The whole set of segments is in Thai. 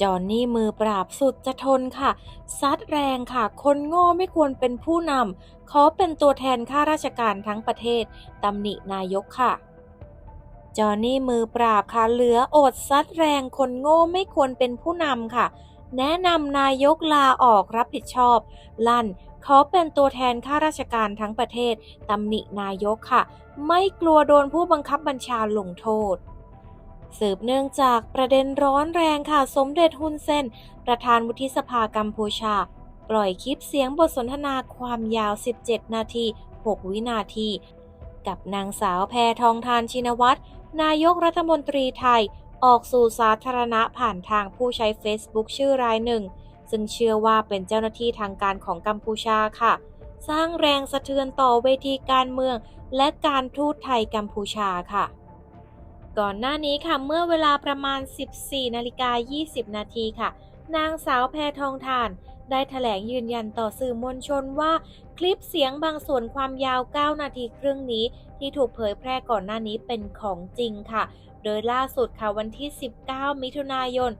จอห์นนี่มือปราบสุดจะทนค่ะ ซัดแรงค่ะ คนโง่ไม่ควรเป็นผู้นำขอเป็นตัวแทนข้าราชการทั้งประเทศตำหนินายกค่ะ จอห์นนี่มือปราบค่ะเหลืออดซัดแรงคนโง่ไม่ควรเป็นผู้นำค่ะ แนะนำนายกลาออกรับผิดชอบ ลั่นขอเป็นตัวแทนข้าราชการทั้งประเทศตำหนินายกค่ะ ไม่กลัวโดนผู้บังคับบัญชาลงโทษ สืบเนื่องจากประเด็นร้อนแรงค่ะสมเด็จฮุนเซน ประธานวุฒิสภากัมพูชา ปล่อยคลิปเสียงบทสนทนาความยาว 17 นาที 6 วินาที กับนางสาวแพทองทานชินวัตรนายกรัฐมนตรีไทย ออกสู่สาธารณะผ่านทางผู้ใช้ Facebook ชื่อรายหนึ่ง ซึ่งเชื่อว่าเป็นเจ้าหน้าที่ทางการของกัมพูชาค่ะ สร้างแรงสะเทือนต่อเวทีการเมือง และการทูตไทยกัมพูชาค่ะ ก่อนหน้านี้ค่ะเมื่อเวลาประมาณ 14นาฬิกา20 นาทีค่ะ นางสาวแพทองทาน ได้แถลงยืนยันต่อสื่อมวลชนว่า คลิปเสียงบางส่วนความยาว 9 นาทีครึ่งนี้ ที่ถูกเผยแพร่ก่อนหน้านี้เป็นของจริงค่ะ โดยล่าสุดค่ะวันที่ 19 มิถุนายน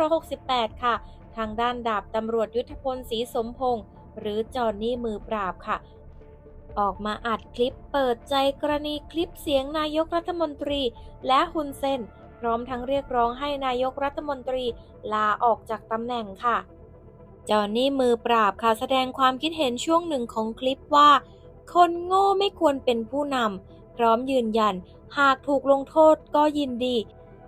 2568 ค่ะ ทางด้านดาบตำรวจยุทธพลศรีสมพงษ์หรือจอห์นนี่มือปราบค่ะ ออกมาอัดคลิปเปิดใจกรณีคลิปเสียงนายกรัฐมนตรีและฮุนเซนพร้อมทั้งเรียกร้องให้นายกรัฐมนตรีลาออกจากตำแหน่งค่ะ จอห์นนี่มือปราบค่ะแสดงความคิดเห็นช่วงหนึ่งของคลิปว่า คนโง่ไม่ควรเป็นผู้นำพร้อมยืนยัน หากถูกลงโทษก็ยินดี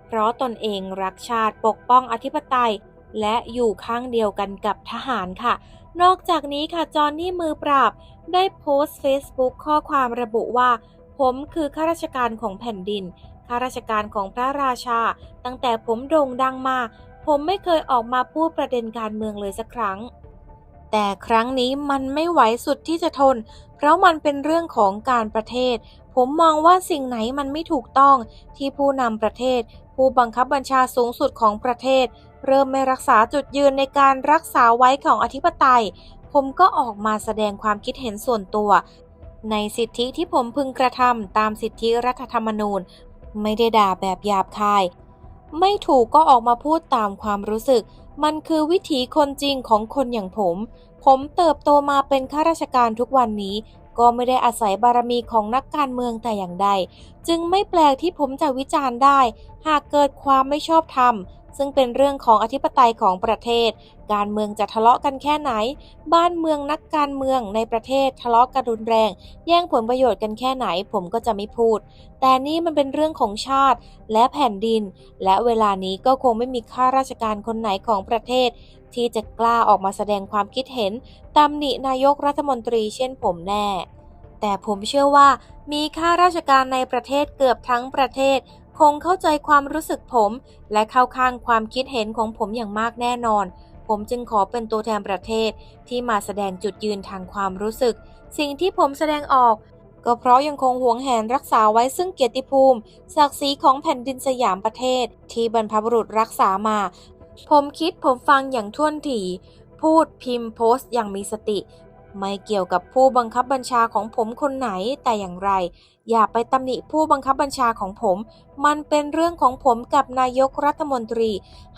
เพราะตนเองรักชาติปกป้องอธิปไตย และอยู่ข้างเดียวกันกับทหารค่ะ นอกจากนี้ค่ะจอห์นนี่มือปราบ ได้โพสต์ Facebook ข้อความระบุว่า ผมคือข้าราชการของแผ่นดินข้าราชการของพระราชา ตั้งแต่ผมโด่งดังมา ผมไม่เคยออกมาพูดประเด็นการเมืองเลยสักครั้ง แต่ครั้งนี้มันไม่ไหวสุดที่จะทน เพราะมันเป็นเรื่องของการประเทศ ผมมองว่าสิ่งไหนมันไม่ถูกต้องที่ผู้นำประเทศ ผู้บังคับบัญชาสูงสุดของประเทศ เริ่มไม่รักษาจุดยืนในการรักษาไว้ของอธิปไตย ผมก็ออกมาแสดงความคิดเห็นส่วนตัว ในสิทธิที่ผมพึงกระทำตามสิทธิรัฐธรรมนูญ ไม่ได้ด่าแบบหยาบคาย ไม่ถูกก็ออกมาพูดตามความรู้สึก มันคือวิถีคนจริงของคนอย่างผม ผมเติบโตมาเป็นข้าราชการทุกวันนี้ก็ไม่ได้อาศัยบารมีของนักการเมืองแต่อย่างใด จึงไม่แปลกที่ผมจะวิจารณ์ได้ หากเกิดความไม่ชอบธรรม ซึ่งเป็นเรื่องของอธิปไตยของประเทศ การเมืองจะทะเลาะกันแค่ไหน บ้านเมืองนักการเมืองในประเทศทะเลาะกันรุนแรง แย่งผลประโยชน์กันแค่ไหนผมก็จะไม่พูด แต่นี่มันเป็นเรื่องของชาติและแผ่นดิน และเวลานี้ก็คงไม่มีข้าราชการคนไหนของประเทศ ที่จะกล้าออกมาแสดงความคิดเห็นตำหนินายกรัฐมนตรีเช่นผมแน่แต่ผมเชื่อว่ามีข้าราชการในประเทศเกือบทั้งประเทศ คงเข้าใจความรู้สึกผม และเข้าข้างความคิดเห็นของผมอย่างมากแน่นอน ผมจึงขอเป็นตัวแทนประเทศที่มาแสดงจุดยืนทางความรู้สึก สิ่งที่ผมแสดงออก ก็เพราะยังคงหวงแหนรักษาไว้ซึ่งเกียรติภูมิ ศักดิ์ศรีของแผ่นดินสยามประเทศ ที่บรรพบุรุษรักษามา ผมคิดผมฟังอย่างท่วนถี่ พูดพิมพ์โพสต์อย่างมีสติ ไม่เกี่ยวกับผู้บังคับบัญชาของผมคนไหนแต่อย่างไร อย่าไปตำหนิผู้บังคับบัญชาของผม มันเป็นเรื่องของผมกับนายกรัฐมนตรี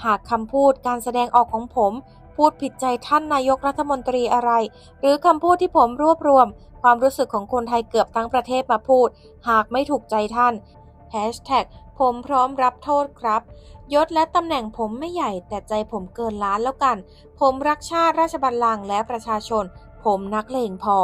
หากคำพูดการแสดงออกของผม พูดผิดใจท่านนายกรัฐมนตรีอะไร หรือคำพูดที่ผมรวบรวม ความรู้สึกของคนไทยเกือบทั้งประเทศมาพูด หากไม่ถูกใจท่าน Hashtag ผมพร้อมรับโทษครับ ยศและตำแหน่งผมไม่ใหญ่แต่ใจผมเกินล้านแล้วกัน ผมรักชาติราชบัลลังก์และประชาชน ผมนักเลงพอ